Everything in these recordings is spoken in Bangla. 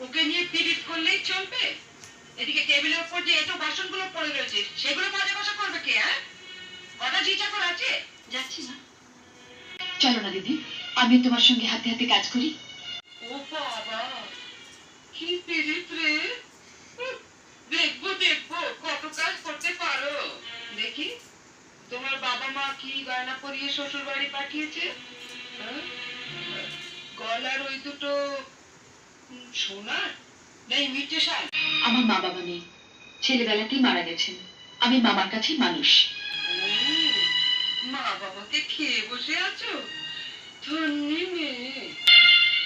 ওকে নিয়ে পিরিত করলেই চলবে? এদিকে টেবিলের উপর যে এত বাসনগুলো পড়ে রয়েছে সেগুলো মাজা কষা করবে কে হ্যাঁ? কটা জি চাকর আছে? যাচ্ছি না চলো না দিদি আমি তোমার সঙ্গে হাতে হাতে কাজ করি। ও বাবা কি পিরিত রে। দেখব দেখব কত কাজ করতে পারো। দেখি তোমার বাবা মা কি গয়না পরিয়ে শ্বশুর বাড়ি পাঠিয়েছে? গলার ওই দুটো সোনার না ইমিটেশন আমার মা বাবা নেই। ছেলেবেলাতেই মারা গেছেন। আমি মামার কাছেই মানুষ। মা বাবাকে খেয়ে বসে আছো? ধন্যি মেয়ে।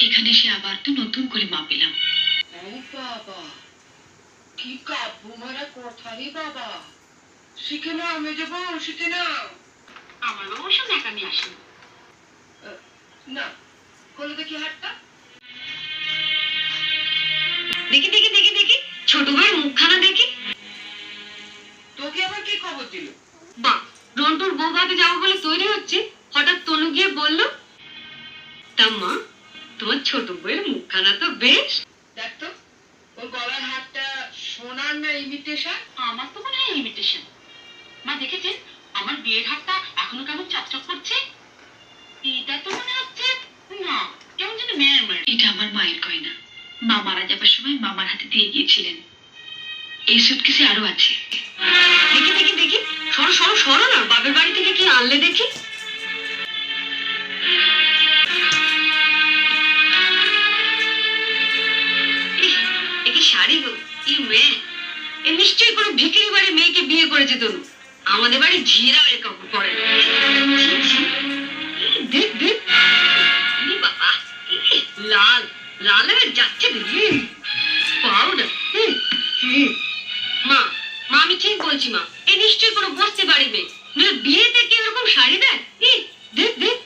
এখানে এসে আবার তো নতুন করে মা পেলাম। বাবা কি কাব্য মারা কথা রে বাবা। শিখে নাও মেজে বউ শিখে নাও। আমার বাবা সব একামি না খোলো দেখি হাতটা। দেখি দেখি দেখি দেখি। ছোট ভাইয়ের মুখখানা দেখি। তোকে আবার কি খবর দিল? বা রন্টুর বউ ভাতে যাব বলে তৈরি হচ্ছে। হঠাৎ তনু গিয়ে বলল তা মা তোমার ছোট বউয়ের মুখখানা তো বেশ। দেখ তো ওর গলার হাতটা সোনার না ইমিটেশন আমার তো মনে হয় ইমিটেশন মা দেখেছেন? আমার বিয়ের হাতটা এখনও কেমন চকচক করছে? এটা তো মনে হচ্ছে না কেমন যেন মেয়ের মেয়ে এটা আমার মায়ের গয়না। মা মারা যাবার সময় মামার হাতে দিয়ে গিয়েছিলেন। এই সুটকেসে আরও আছে। দেখি দেখি দেখি। সরো সরো সরো না। বাপের বাড়ি থেকে কি আনলে দেখি? এ কি শাড়ি গো? ই মেয়ে? এ নিশ্চয়ই কোনো ভিখিরি বাড়ির মেয়েকে বিয়ে করেছে তনু। আমাদের বাড়ি ঝিরা এ কাপড় পরে। এই দেখ দেখ। বাবা লাল। লাল হয়ে যাচ্ছে পাউডার মা মা আমি ঠিক বলছি মা। এ নিশ্চয়ই কোনো বস্তি বাড়ি মেয়ে নইলে বিয়েতে কি এরকম শাড়ি দেয়? দেখ দেখ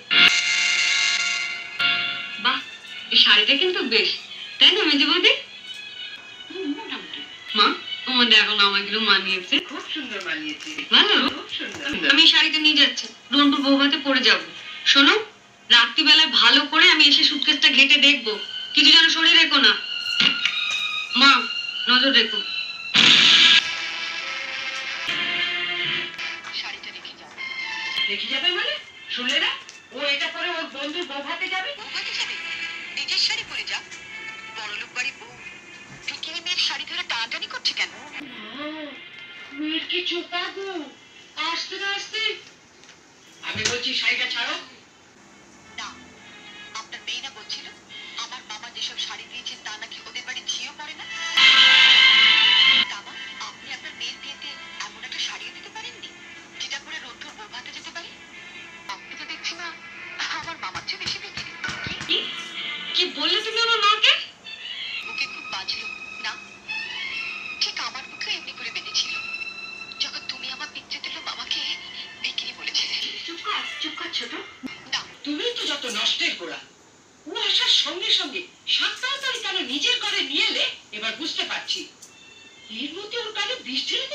বাহ এই শাড়িটা কিন্তু বেশ। তাই না মেজে বৌদি? মা তোমার দেখো না আমাগুলো মানিয়েছে। খুব সুন্দর বানিয়েছে ভালো? আমি শাড়িটা নিয়ে যাচ্ছি। রন্টুর বৌভাতে পরে যাব। শোনো রাত্রিবেলায় ভালো করে আমি এসে সুটকেসটা ঘেটে দেখব। কিছু যেন শরীর রেখো না। মা নজর রেখো। শাড়িটা রেখে যাও। দেখি যাবে মানে? শুনলে না? ও এটা পরে ওর বন্ধুর বৌভাতে যাবে? বৌভাতে যাবে? নিজের শাড়ি পরে যা। বড়লোক বাড়ি বউ। ভিকিরি মেয়ের শাড়ি ধরে টানাটানি করছে কেন? মেয়ের কি চোপা গো আসতে না আসতে? আমি বলছি শাড়িটা ছাড়ো। বললে তুমি আমার মাকে? বুকে খুব বাজলো না? ঠিক আমার বুকে এমনি করে বেঁধেছিল। যখন তুমি আমার দিল মামাকে বিক্রি বলেছিলে। চুপ কর চুপ কর ছোট। না। তুমি তো যত নষ্টের গোড়া। ও আসার সঙ্গে সঙ্গে সাত তাড়াতাড়ি কেন নিজের ঘরে নিয়ে এলে? এবার বুঝতে পারছি। এর মধ্যে ওর কানে বিষ ঢেলে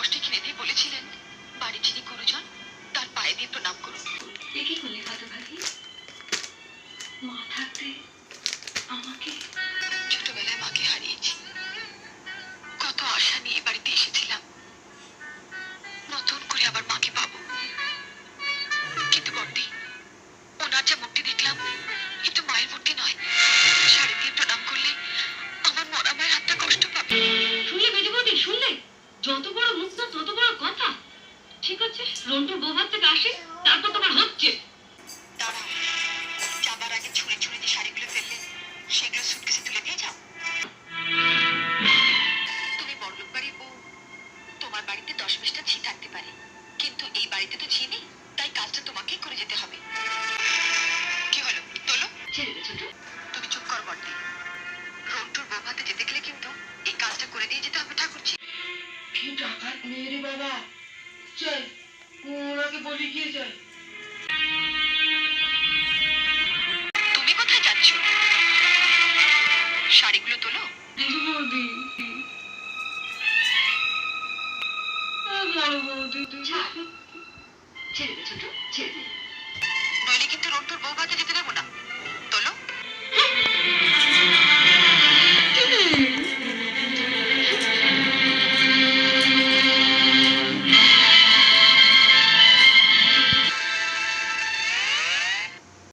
কষ্টে খেলে দিয়ে বলেছিলেন বাড়ি যিনি গুরুজন তার পায়ে দিয়ে প্রণাম করুন। দেখি ভাবি মা থাকতে আমাকে ছোটবেলায় মাকে হারিয়েছি। কত আশা নিয়ে বাড়িতে এসেছিলাম। যত বড় মুখ না তত বড় কথা। ঠিক আছে রন্টুর বৌভাত থেকে আসে তারপর তোমার হচ্ছে। যাবার আগে ছুঁড়ে ছুঁড়ে যে শাড়িগুলো ফেললে সেগুলো সুটকেসে তুলে দিয়ে যাও। তুমি বড়লোক বাড়ির বউ তোমার বাড়িতে দশ বিশটা ঝি থাকতে পারে। কিন্তু এই বাড়িতে তো ঝি নেই তাই কাজটা তোমাকেই করে যেতে হবে। কি হলো? তোলো। ছেড়ে দে ছোট। তুমি চুপ কর বর্দি রন্টুর বৌভাতে যেতে গেলে কিন্তু এই কাজটা করে দিয়ে যেতে হবে ঠাকুরজি। কি ডাকাত মেয়ে রে বাবা? চল ওনাকে বলি গিয়ে যায় তুমি কোথায় যাচ্ছ? শাড়িগুলো তোলো। বৌদি। বড় বৌদি। ছেড়ে। দে ছোট ছেড়ে দে। নইলে কিন্তু রন্টুর বউ ভাতে যেতে দেবো না।